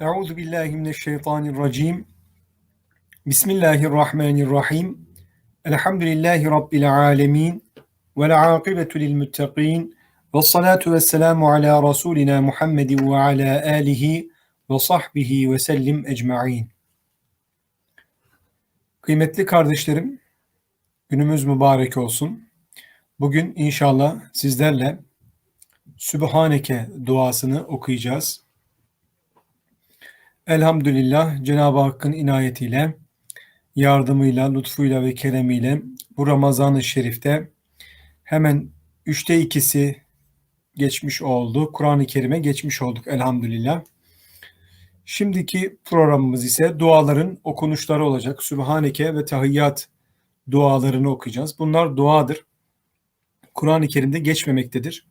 Euzu billahi mineşşeytanirracim. Bismillahirrahmanirrahim. Elhamdülillahi rabbil alamin. Vel akibetu lil muttaqin. Ves salatu vesselamu ala rasulina Muhammedin ve ala alihi ve sahbihi ve sellim ecmaîn. Kıymetli kardeşlerim, günümüz mübarek olsun. Bugün inşallah sizlerle Sübhaneke duasını okuyacağız. Elhamdülillah Cenab-ı Hakk'ın inayetiyle, yardımıyla, lütfuyla ve keremiyle bu Ramazan-ı Şerif'te hemen üçte ikisi geçmiş oldu. Kur'an-ı Kerim'e geçmiş olduk elhamdülillah. Şimdiki programımız ise duaların okunuşları olacak. Sübhaneke ve tahiyyat dualarını okuyacağız. Bunlar duadır. Kur'an-ı Kerim'de geçmemektedir.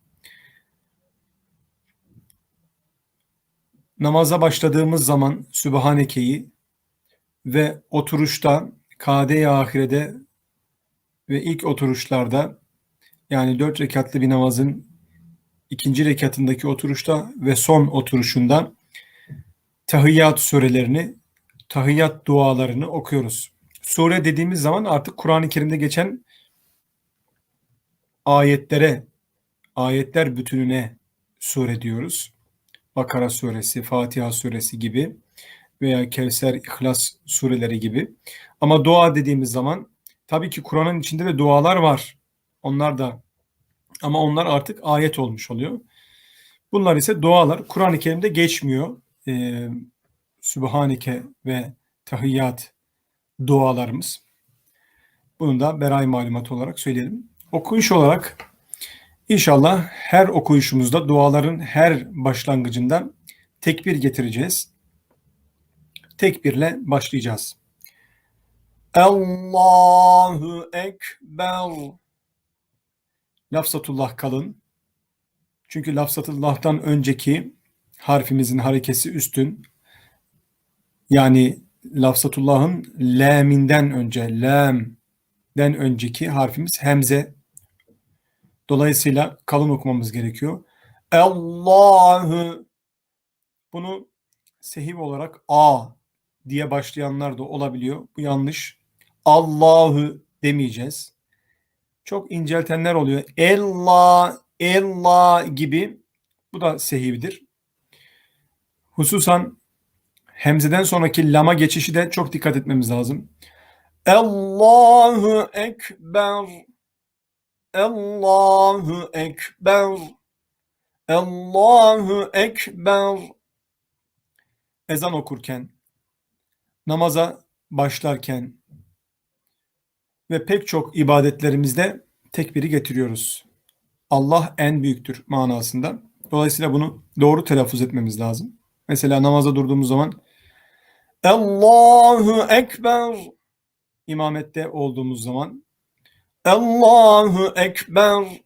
Namaza başladığımız zaman Sübhaneke'yi ve oturuşta kade-i ahirede ve ilk oturuşlarda yani dört rekatlı bir namazın ikinci rekatındaki oturuşta ve son oturuşunda tahiyyat surelerini, tahiyyat dualarını okuyoruz. Sure dediğimiz zaman artık Kur'an-ı Kerim'de geçen ayetlere, ayetler bütününe sure diyoruz. Bakara suresi, Fatiha suresi gibi veya Kevser, İhlas sureleri gibi. Ama dua dediğimiz zaman tabii ki Kur'an'ın içinde de dualar var. Onlar da ama onlar artık ayet olmuş oluyor. Bunlar ise dualar. Kur'an-ı Kerim'de geçmiyor. Ee, Sübhaneke ve tahiyyat dualarımız. Bunu da beray malumat olarak söyleyelim. Okuyuş olarak İnşallah her okuyuşumuzda duaların her başlangıcında tekbir getireceğiz. Tekbirle başlayacağız. Allahu Ekber. Lafzatullah kalın. Çünkü lafzatullah'tan önceki harfimizin harekesi üstün. Yani lafzatullah'ın laminden önce, lamden önceki harfimiz hemze Dolayısıyla kalın okumamız gerekiyor. Allahu bunu sehiv olarak A diye başlayanlar da olabiliyor. Bu yanlış. Allahu demeyeceğiz. Çok inceltenler oluyor. Ella, ella gibi. Bu da sehivdir. Hususan hemzeden sonraki lama geçişi de çok dikkat etmemiz lazım. Allahu Ekber Allahu Ekber. Allahu Ekber. Ezan okurken, namaza başlarken ve pek çok ibadetlerimizde tekbiri getiriyoruz. Allah en büyüktür manasında. Dolayısıyla bunu doğru telaffuz etmemiz lazım. Mesela namaza durduğumuz zaman Allahu Ekber imamette olduğumuz zaman Allahu Ekber,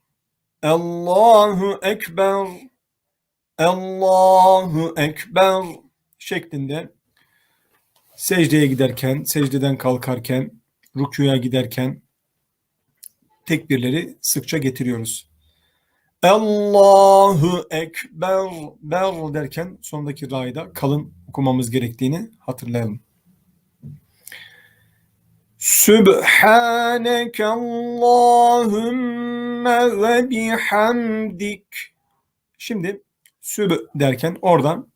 Allahu Ekber, Allahu Ekber şeklinde secdeye giderken, secdeden kalkarken, rükuya giderken tekbirleri sıkça getiriyoruz. Allahu Ekber, ber derken sondaki rayda kalın okumamız gerektiğini hatırlayalım. Sübhaneke Allahümme ve bihamdik. Şimdi süb derken oradan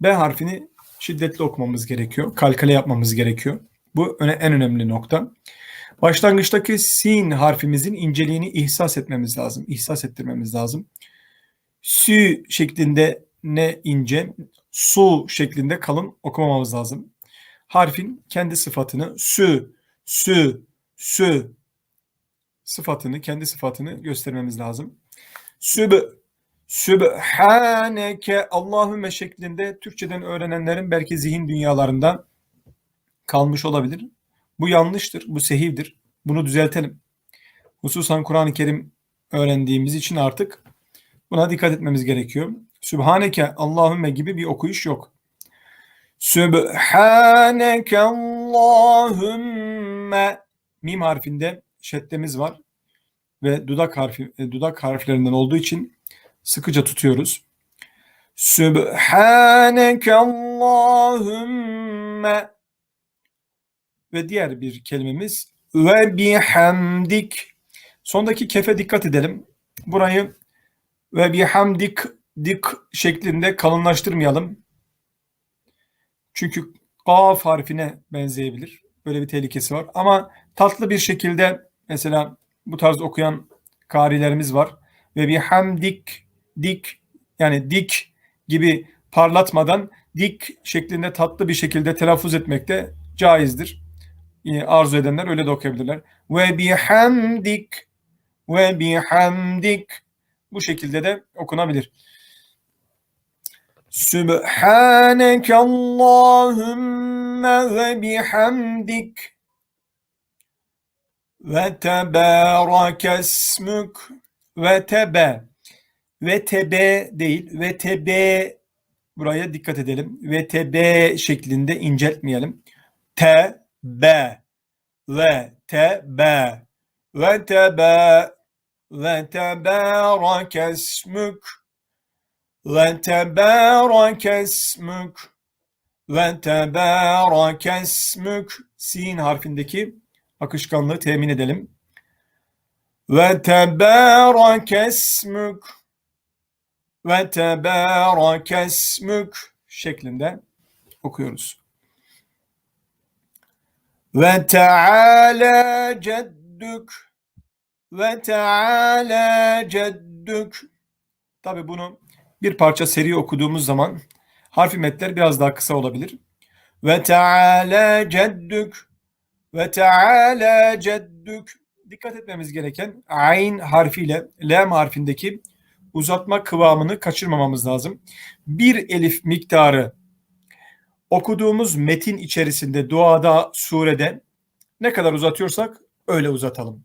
B harfini şiddetli okumamız gerekiyor. Kalkale yapmamız gerekiyor. Bu en önemli nokta. Başlangıçtaki sin harfimizin inceliğini ihsas etmemiz lazım. İhsas ettirmemiz lazım. Sü şeklinde ne ince, su şeklinde kalın okumamamız lazım. Harfin kendi sıfatını sü, sü, sü sıfatını, kendi sıfatını göstermemiz lazım. Süb, Sübhaneke Allahümme şeklinde Türkçeden öğrenenlerin belki zihin dünyalarında kalmış olabilir. Bu yanlıştır, bu sehivdir. Bunu düzeltelim. Hususan Kur'an-ı Kerim öğrendiğimiz için artık buna dikkat etmemiz gerekiyor. Sübhaneke Allahümme gibi bir okuyuş yok. Sübhaneke Allahümme mim harfinde şeddemiz var ve dudak harfi e, dudak harflerinden olduğu için sıkıca tutuyoruz. Sübhaneke Allahümme ve diğer bir kelimemiz ve bihamdik. Sondaki kefe dikkat edelim. Burayı ve bihamdik dik şeklinde kalınlaştırmayalım. Çünkü kaf harfine benzeyebilir. Böyle bir tehlikesi var. Ama tatlı bir şekilde mesela bu tarz okuyan karilerimiz var. Ve bihamdik dik yani dik gibi parlatmadan dik şeklinde tatlı bir şekilde telaffuz etmek de caizdir. Arzu edenler öyle de okuyabilirler. Ve bihamdik ve bihamdik bu şekilde de okunabilir. Sübhaneke Allahümme ve bihamdik. Ve tebârake esmük ve tebe. Ve tebe değil ve tebe. Buraya dikkat edelim. Ve tebe şeklinde inceltmeyelim. Te be ve te be ve tebe. Ve tebârake esmük ve tebârake esmük ve tebârake esmük sin harfindeki akışkanlığı temin edelim. Ve tebârake esmük ve tebârake esmük şeklinde okuyoruz. Ve teâlâ ceddük ve teâlâ ceddük Tabi bunu bir parça seri okuduğumuz zaman harfi metler biraz daha kısa olabilir. Ve teâlâ ceddük ve teâlâ ceddük dikkat etmemiz gereken ayn harfiyle lam harfindeki uzatma kıvamını kaçırmamamız lazım. Bir elif miktarı okuduğumuz metin içerisinde duada, surede ne kadar uzatıyorsak öyle uzatalım.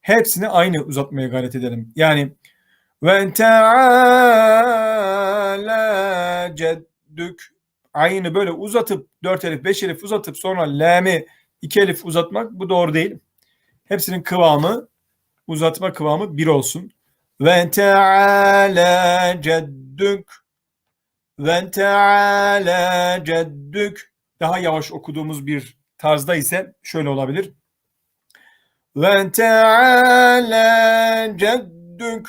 Hepsini aynı uzatmaya gayret edelim. Yani ve teala ceddük aynı böyle uzatıp dört elif beş elif uzatıp sonra lami iki elif uzatmak bu doğru değil. Hepsinin kıvamı uzatma kıvamı bir olsun. Ve teala ceddük ve teala ceddük daha yavaş okuduğumuz bir tarzda ise şöyle olabilir. Ve teala ceddük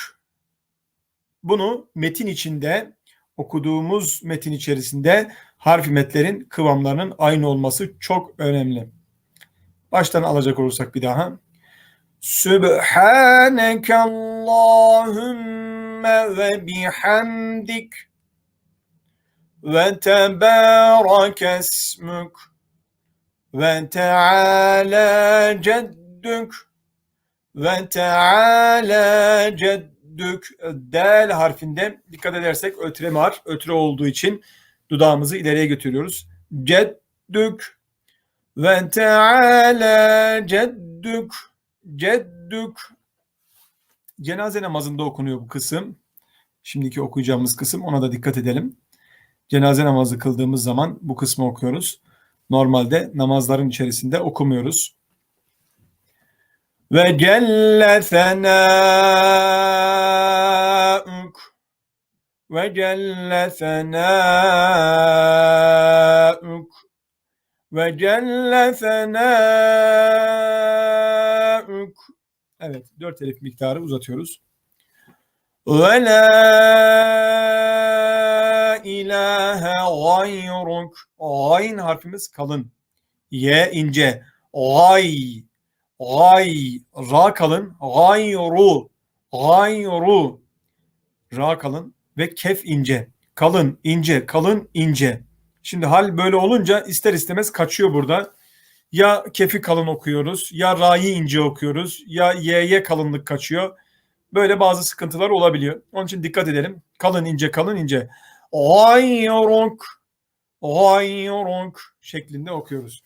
bunu metin içinde okuduğumuz metin içerisinde harf metlerin kıvamlarının aynı olması çok önemli. Baştan alacak olursak bir daha. Sübhaneke Allahümme ve bihamdik ve tebârake esmük ve teâlâ ceddük ve teâlâ ceddük del harfinde dikkat edersek ötre var. Ötre olduğu için dudağımızı ileriye götürüyoruz. Ceddük ve teâlâ ceddük ceddük cenaze namazında okunuyor bu kısım. Şimdiki okuyacağımız kısım ona da dikkat edelim. Cenaze namazı kıldığımız zaman bu kısmı okuyoruz. Normalde namazların içerisinde okumuyoruz. Ve celle senâuk ve celle senâuk ve Evet, dört elif miktarı uzatıyoruz. Ve la ilahe gayruk. Gayn harfimiz kalın. Ye ince. Gay. Gay. Ra kalın. Gayru. Gayru. Ra kalın. Ve kef ince. Kalın, ince, kalın, ince. Şimdi hal böyle olunca ister istemez kaçıyor burada. Ya kefi kalın okuyoruz, ya ra'yı ince okuyoruz, ya y'ye kalınlık kaçıyor. Böyle bazı sıkıntılar olabiliyor. Onun için dikkat edelim. Kalın ince, kalın ince. Gayruk, gayruk şeklinde okuyoruz.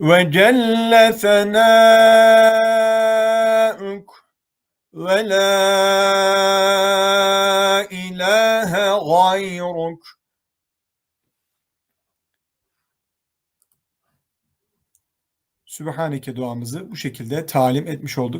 Ve celle senâuk ve la ilahe gayruk. Sübhaneke duamızı bu şekilde talim etmiş olduk.